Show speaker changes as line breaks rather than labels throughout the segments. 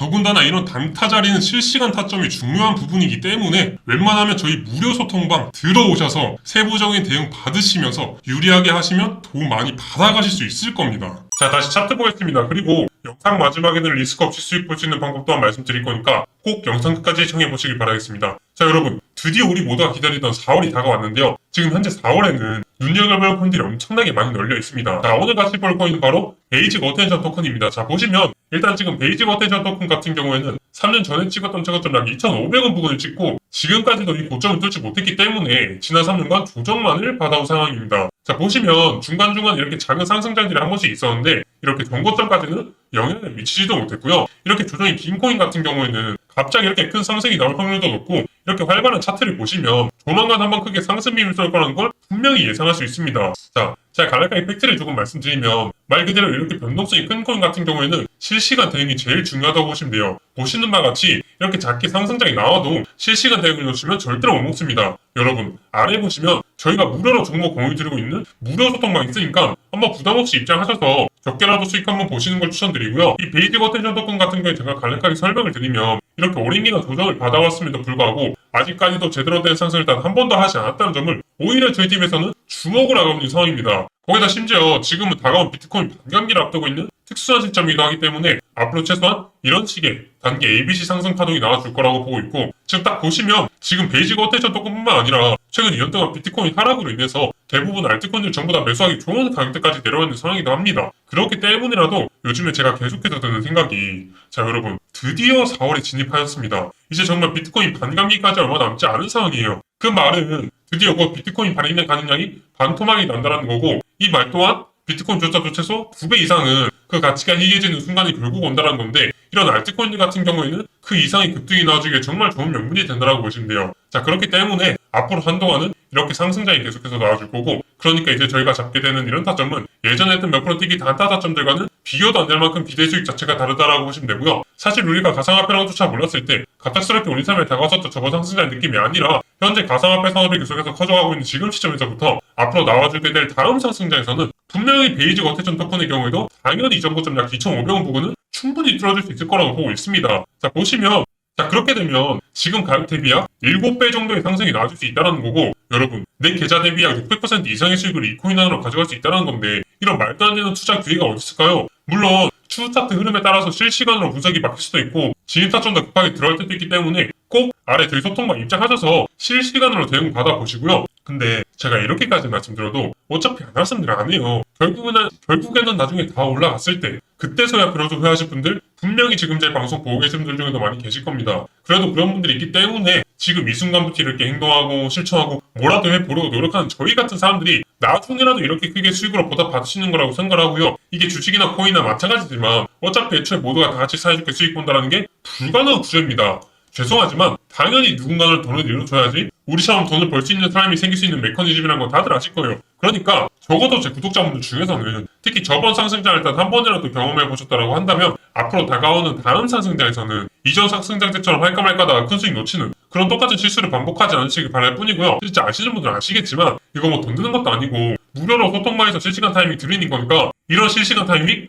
더군다나 이런 단타 자리는 실시간 타점이 중요한 부분이기 때문에 웬만하면 저희 무료 소통방 들어오셔서 세부적인 대응 받으시면서 유리하게 하시면 도움 많이 받아가실 수 있을 겁니다. 자 다시 차트 보겠습니다. 그리고 영상 마지막에는 리스크 없이 수익 볼 수 있는 방법 또한 말씀드릴 거니까 꼭 영상 끝까지 시청해 보시길 바라겠습니다. 자 여러분 드디어 우리 모두가 기다리던 4월이 다가왔는데요. 지금 현재 4월에는 눈여겨볼 코인들이 엄청나게 많이 널려 있습니다. 자 오늘 같이 볼 코인은 바로 베이직 어텐션 토큰입니다. 자 보시면 일단 지금 베이직 어텐션 토큰 같은 경우에는 3년 전에 찍었던 최고점량 2,500원 부근을 찍고 지금까지도 이 고점을 뚫지 못했기 때문에 지난 3년간 조정만을 받아온 상황입니다. 자 보시면 중간중간 이렇게 작은 상승장들이 한 번씩 있었는데 이렇게 경고점까지는 영향을 미치지도 못했고요. 이렇게 조정이 긴 코인 같은 경우에는 갑자기 이렇게 큰 상승이 나올 확률도 높고 이렇게 활발한 차트를 보시면 조만간 한번 크게 상승 비밀 쏠 거라는 걸 분명히 예상할 수 있습니다. 자, 제가 갈라카이 팩트를 조금 말씀드리면 말 그대로 이렇게 변동성이 큰 코인 같은 경우에는 실시간 대응이 제일 중요하다고 보시면 돼요. 보시는 바와 같이 이렇게 작게 상승장이 나와도 실시간 대응을 놓치면 절대로 못 먹습니다. 여러분 아래 보시면 저희가 무료로 정보 공유 드리고 있는 무료 소통방 있으니까 한번 부담 없이 입장하셔서 적게라도 수익 한번 보시는 걸 추천드리고요. 이 베이직 어텐션 토큰 같은 경우에 제가 간략하게 설명을 드리면 이렇게 기간 조정을 받아왔음에도 불구하고 아직까지도 제대로 된 상승을 단 한 번도 하지 않았다는 점을 오히려 저희 팀에서는 주목을 하고 있는 상황입니다. 거기다 심지어 지금은 다가온 비트코인 반감기를 앞두고 있는 특수한 시점이기도 하기 때문에 앞으로 최소한 이런 식의 단기 ABC 상승 파동이 나와줄 거라고 보고 있고 지금 딱 보시면 지금 베이직 어텐션 토큰뿐만 아니라 최근 2년 동안 비트코인 하락으로 인해서 대부분 알트코인들 전부 다 매수하기 좋은 가격대까지 내려와 있는 상황이기도 합니다. 그렇기 때문이라도 요즘에 제가 계속해서 드는 생각이 자 여러분 드디어 4월에 진입하였습니다. 이제 정말 비트코인 반감기까지 얼마 남지 않은 상황이에요. 그 말은 드디어 곧 비트코인 반입된 가능량이 반토막이 난다라는 거고 이 말 또한 비트코인 조차도 최소 2배 이상은 그 가치가 희귀해지는 순간이 결국 온다는 건데 이런 알트코인들 같은 경우에는 그 이상의 급등이 나와주기에 정말 좋은 명분이 된다라고 보시면 돼요. 자 그렇기 때문에 앞으로 한동안은 이렇게 상승장이 계속해서 나와줄 거고 그러니까 이제 저희가 잡게 되는 이런 타점은 예전에 했던 몇 프로 뛰기 단타 타점들과는 비교도 안 될 만큼 비대 수익 자체가 다르다라고 보시면 되고요. 사실 우리가 가상화폐라는 것조차 몰랐을 때 갑작스럽게 삶에 다가왔었던 저번 상승장 느낌이 아니라 현재 가상화폐 산업이 계속해서 커져가고 있는 지금 시점에서부터 앞으로 나와주게 될 다음 상승장에서는 분명히 베이직 어테션 토큰의 경우에도 당연히 이전 고점 약 2,500원 부근은 충분히 뚫어줄 수 있을 거라고 보고 있습니다. 자 보시면 자 그렇게 되면 지금 가격 대비 약 7배 정도의 상승이 나와줄 수 있다는 거고 여러분 내 계좌 대비 약 600% 이상의 수익을 이 코인 하나로 가져갈 수 있다는 건데 이런 말도 안 되는 투자 기회가 어디 있을까요? 물론 추후 차트 흐름에 따라서 실시간으로 분석이 바뀔 수도 있고 진입 타점도 급하게 들어갈 때도 있기 때문에 꼭 아래 저희 소통방 입장하셔서 실시간으로 대응 받아보시고요. 근데 제가 이렇게까지 말씀드려도 어차피 안 말씀들 안 해요. 결국에는 결국에는 나중에 다 올라갔을 때 그때서야 그래도 후회하실 분들 분명히 지금 제 방송 보고 계신 분들 중에도 많이 계실 겁니다. 그래도 그런 분들이 있기 때문에 지금 이 순간부터 이렇게 행동하고 실천하고 뭐라도 해보려고 노력하는 저희 같은 사람들이 나중에라도 이렇게 크게 수익으로 보답받으시는 거라고 생각하고요. 이게 주식이나 코인이나 마찬가지지만 어차피 애초에 모두가 다 같이 사이좋게 수익 본다는 게 불가능한 구조입니다. 죄송하지만 당연히 누군가는 돈을 내려줘야지 우리처럼 돈을 벌 수 있는 사람이 생길 수 있는 메커니즘이라는 거 다들 아실 거예요. 그러니까 적어도 제 구독자분들 중에서는 특히 저번 상승장을 일단 한 번이라도 경험해 보셨다라고 한다면 앞으로 다가오는 다음 상승장에서는 이전 상승장 때처럼 할까 말까다가 큰 수익 놓치는 그런 똑같은 실수를 반복하지 않으시길 바랄 뿐이고요. 진짜 아시는 분들은 아시겠지만 이거 뭐 돈 드는 것도 아니고 무료로 소통방에서 실시간 타이밍 드리는 거니까 이런 실시간 타이밍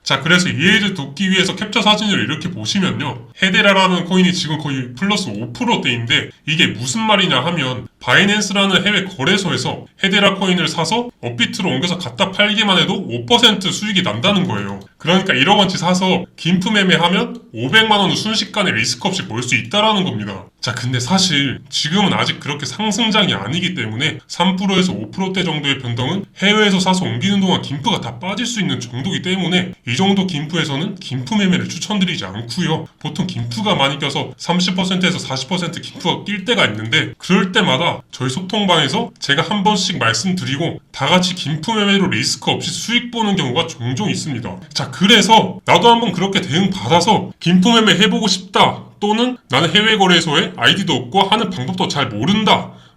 자 그래서 이해를 돕기 위해서 캡처 사진을 이렇게 보시면요. 헤데라라는 코인이 지금 거의 플러스 5%대인데 이게 무슨 말이냐 하면 바이낸스라는 해외 거래소에서 헤데라 코인을 사서 업비트로 옮겨서 갖다 팔기만 해도 5% 수익이 난다는 거예요. 그러니까 1억 원치 사서 김프 매매하면 500만 원을 순식간에 리스크 없이 벌 수 있다라는 겁니다. 자, 근데 사실 지금은 아직 그렇게 상승장이 아니기 때문에 3%에서 5%대 정도의 변동은 해외에서 사서 옮기는 동안 김프가 다 빠질 수 있는 정도이기 때문에 이 정도 김프에서는 김프 매매를 추천드리지 않고요. 보통 김프가 많이 껴서 30%에서 40% 김프가 낄 때가 있는데 그럴 때마다 저희 소통방에서 제가 한 번씩 말씀드리고 다 같이 김프 매매로 리스크 없이 수익 보는 경우가 종종 있습니다. 자, 그래서 나도 한번 그렇게 대응 받아서 김프 매매 해보고 싶다. 또는 나는 해외 거래소에 아이디도 없고 하는 방법도 잘 모른다.